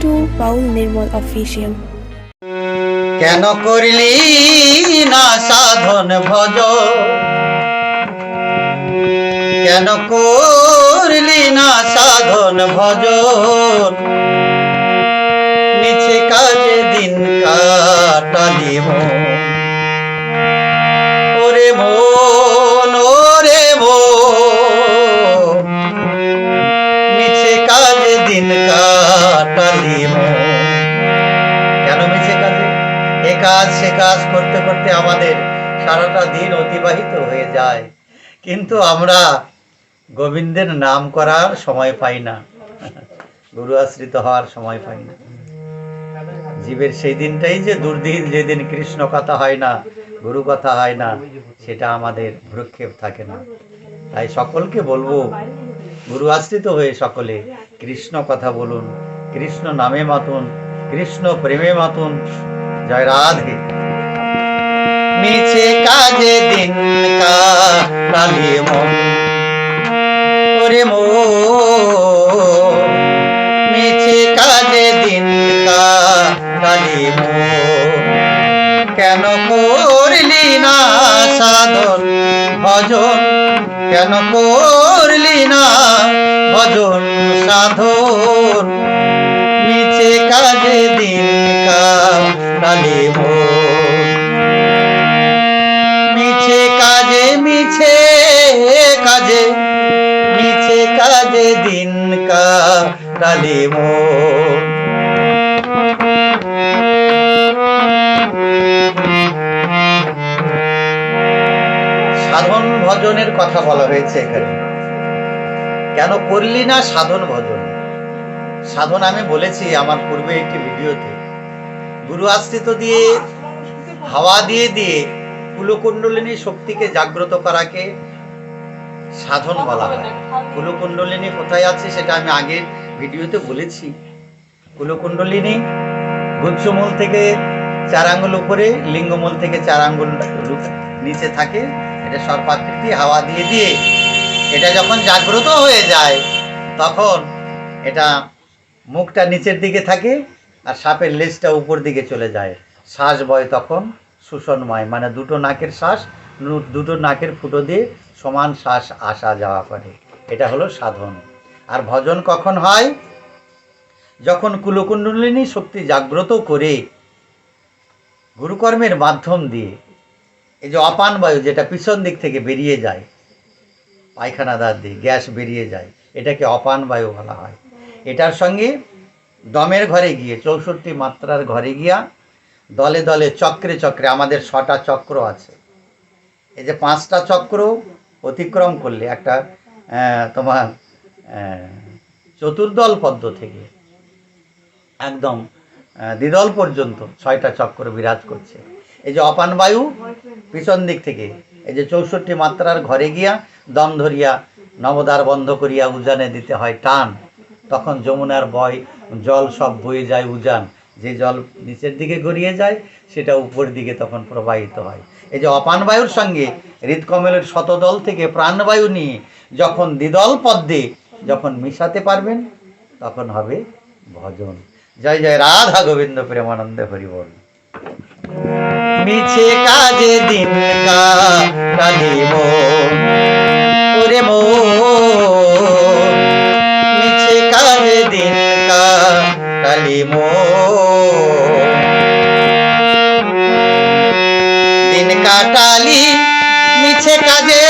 to Paul Nirmal Official. কেন করলি না সাধন ভজ? কেন করলি না সাধন ভজ? মিছে কাজে দিন কাটালি মন। ওরে মন কাজ, সে কাজ করতে করতে আমাদের সারাটা দিন অতিবাহিত হয়ে যায়। কিন্তু আমরা গোবিন্দের নাম করার সময় পাই না। গুরু আশ্রিত হওয়ার সময় পাই না। জীবের সেই দিনটাই যে দুর্দিন, যেদিন কৃষ্ণ কথা হয় না, গুরু কথা হয় না, সেটা আমাদের ভ্রুক্ষেপ থাকে না। তাই সকলকে বলব, গুরু আশ্রিত হয়ে সকলে কৃষ্ণ কথা বলুন, কৃষ্ণ নামে মাতুন, কৃষ্ণ প্রেমে মাতুন জয় রাধে। মিছে কাজে দিন কালি মন। ওরে মো মিছে কাজে দিন কালি মো কেন করলি না সাধন, ভজন? কেন করলি না ভজন? কালি সাধন ভজনের কথা বলা হয়েছে এখানে। কেন করলি না সাধন ভজন? সাধন আমি বলেছি আমার পূর্বে একটি ভিডিওতে। গুরু আশ্রিত দিয়ে, হাওয়া দিয়ে দিয়ে কুলকুণ্ডলিনী শক্তিকে জাগ্রত করাকে সাধন বলা হয়। কুলকুণ্ডলিনী কোথায় আছে সেটা আমি আগের ভিডিওতে বলেছি, কুলকুণ্ডলিনী গুচ্ছমূল থেকে চার আঙ্গুল উপরে, লিঙ্গমূল থেকে চার আঙ্গুল নিচে থাকে। এটা সর্পাকৃতি, হাওয়া দিয়ে দিয়ে এটা যখন জাগ্রত হয়ে যায়, তখন এটা মুখটা নিচের দিকে থাকে আর সাপের লেজটা উপর দিকে চলে যায়। শ্বাস বয় তখন, শোষণময় মানে দুটো নাকের শ্বাস, দুটো নাকের ফুটো দিয়ে সমান শ্বাস আসা যাওয়া করে। এটা হলো সাধন। আর ভজন কখন হয়? যখন কুলকুণ্ডলিনী শক্তি জাগ্রত করে গুরুকর্মের মাধ্যম দিয়ে, এই যে অপান বায়ু যেটা পিছন দিক থেকে বেরিয়ে যায়, পায়খানা দাঁত দিয়ে, গ্যাস বেরিয়ে যায়, এটাকে অপান বায়ু বলা হয়। এটার সঙ্গে দমের ঘরে গিয়ে, চৌষট্টি মাত্রার ঘরে গিয়া দলে দলে চক্রে চক্রে, আমাদের ছটা চক্র আছে। এই যে পাঁচটা চক্র অতিক্রম করলে একটা তোমার চতুর্দল পদ্ম থেকে একদম দ্বিদল পর্যন্ত ছয়টা চক্র বিরাজ করছে। এই যে অপান বায়ু, পিছন দিক থেকে, এই যে চৌষট্টি মাত্রার ঘরে গিয়া দম ধরিয়া নবদার বন্ধ করিয়া উজানে দিতে হয় টান, তখন যমুনার বয়, জল সব বয়ে যায় উজান। যে জল নিচের দিকে গড়িয়ে যায়, সেটা উপর দিকে তখন প্রবাহিত হয়। এই যে অপান বায়ুর সঙ্গে হৃদকমলের শতদল থেকে প্রাণবায়ু নিয়ে যখন দ্বিদল পদ্মে যখন মিশাতে পারবেন, তখন হবে ভজন। জয় জয়, রাধা গোবিন্দ প্রেমানন্দে হরিবল। মিছে কাজে দিন মিছে কাজে দিন দিন কাটালি, মিছে কাজে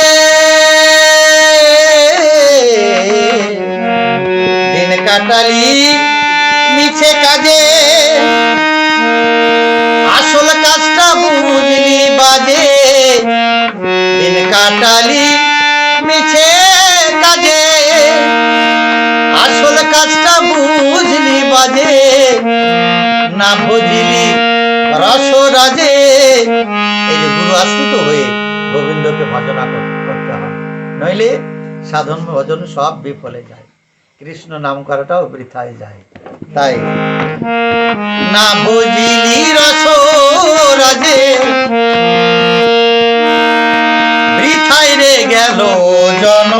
কাটালি মিছে কাজে। আসল কাজটা বুঝলি বাজে। দিন কাটালি মিছে কাজে। আসল কাজটা বুঝলি বাজে। না বুঝলি রস রাজে এই যে গুরু আশ্রিত হয়ে গোবিন্দকে ভজনা করতে হয়। নইলে সাধন ভজন সব বিফলে যায়। কৃষ্ণ নাম করাটাও বৃথায় যায়। তাই না বুঝিলি রস রাজে বৃথায় রে গেল জন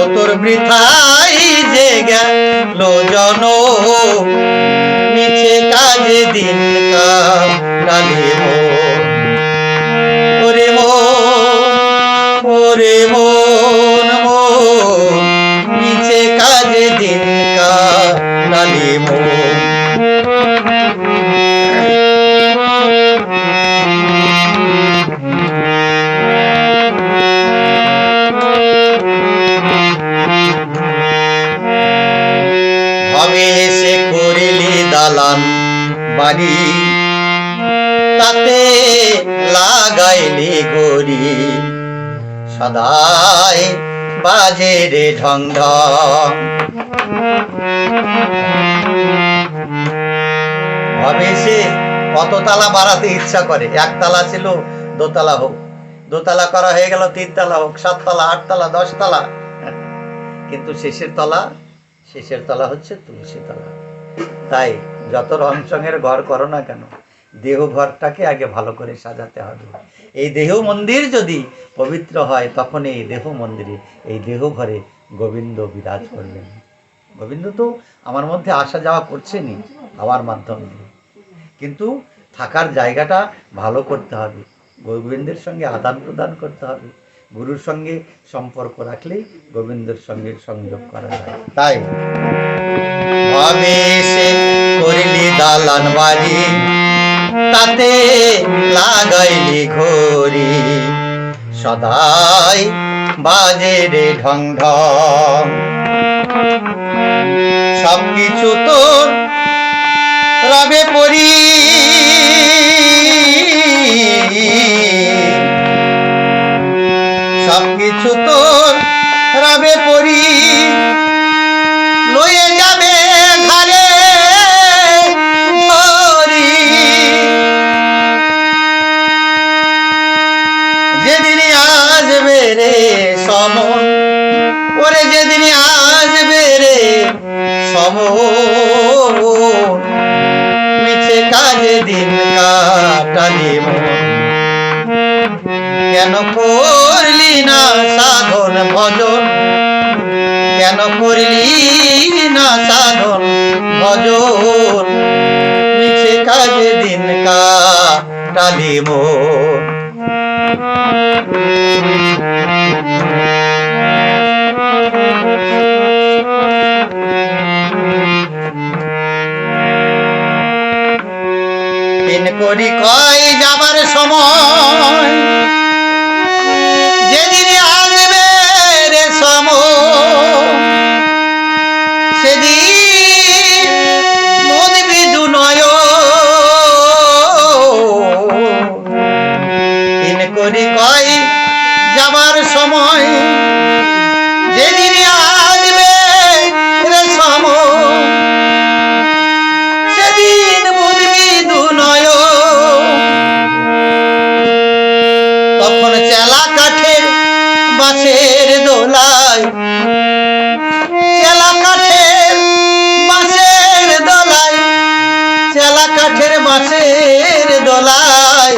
ও তোর বৃথাই যে গেল জন দালান বাড়ি। তাতে লাগাইলি গরি সদাই বাজে রে ঢং ঢং। কত তালা বাড়াতে ইচ্ছা করে? একতলা ছিল, দোতলা হোক। দোতলা করা হয়ে গেল, তিনতলা হোক, সাততলা, আটতলা, দশতলা। কিন্তু শেষের তলা শেষের তলা হচ্ছে তুলসী তলা। তাই যত রং চঙের ঘর করো না কেন, দেহ ঘরটাকে আগে ভালো করে সাজাতে হবে। এই দেহ মন্দির যদি পবিত্র হয়, তখন এই দেহ মন্দিরে, এই দেহ ঘরে গোবিন্দ বিরাজ করবেন। গোবিন্দ তো আমার মধ্যে আসা যাওয়া করছেনই, আমার মাধ্যম দিয়ে। কিন্তু থাকার জায়গাটা ভালো করতে হবে। গোবিন্দের সঙ্গে আদান প্রদান করতে হবে। গুরুর সঙ্গে সম্পর্ক রাখলেই গোবিন্দের সঙ্গে সংযোগ করা যায়। তাই করিলি দালান বাড়ি, তাতে লাগাইলি ঘড়ি। সদাই বাজে রে ঢং ঢং। সবকিছু তোর রবে পরি সবকিছু তোর রবে পরি মন দিন করি কয় যাবার সময়? যেদিন তখন চেলা কাঠের বাঁশের দোলায় চেলা কাঠের বাঁশের দোলায় চেলা কাঠের বাঁশের দোলায়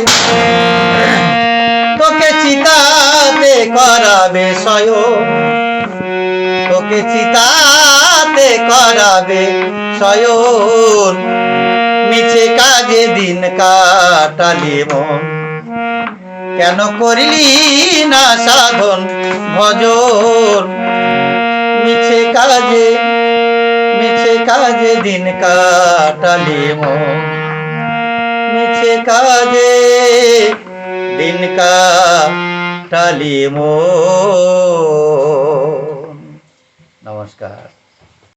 তোকে চিতাতে করাবে সয়ন তোকে চিতাতে করাবে শয়ন মিছে কাজে দিন কাটালি মন। কেন করিলি না সাধন? ভজন মিছে কাজে মিছে কাজে দিন কাটালি মিছে কাজে দিন কাটালি নমস্কার।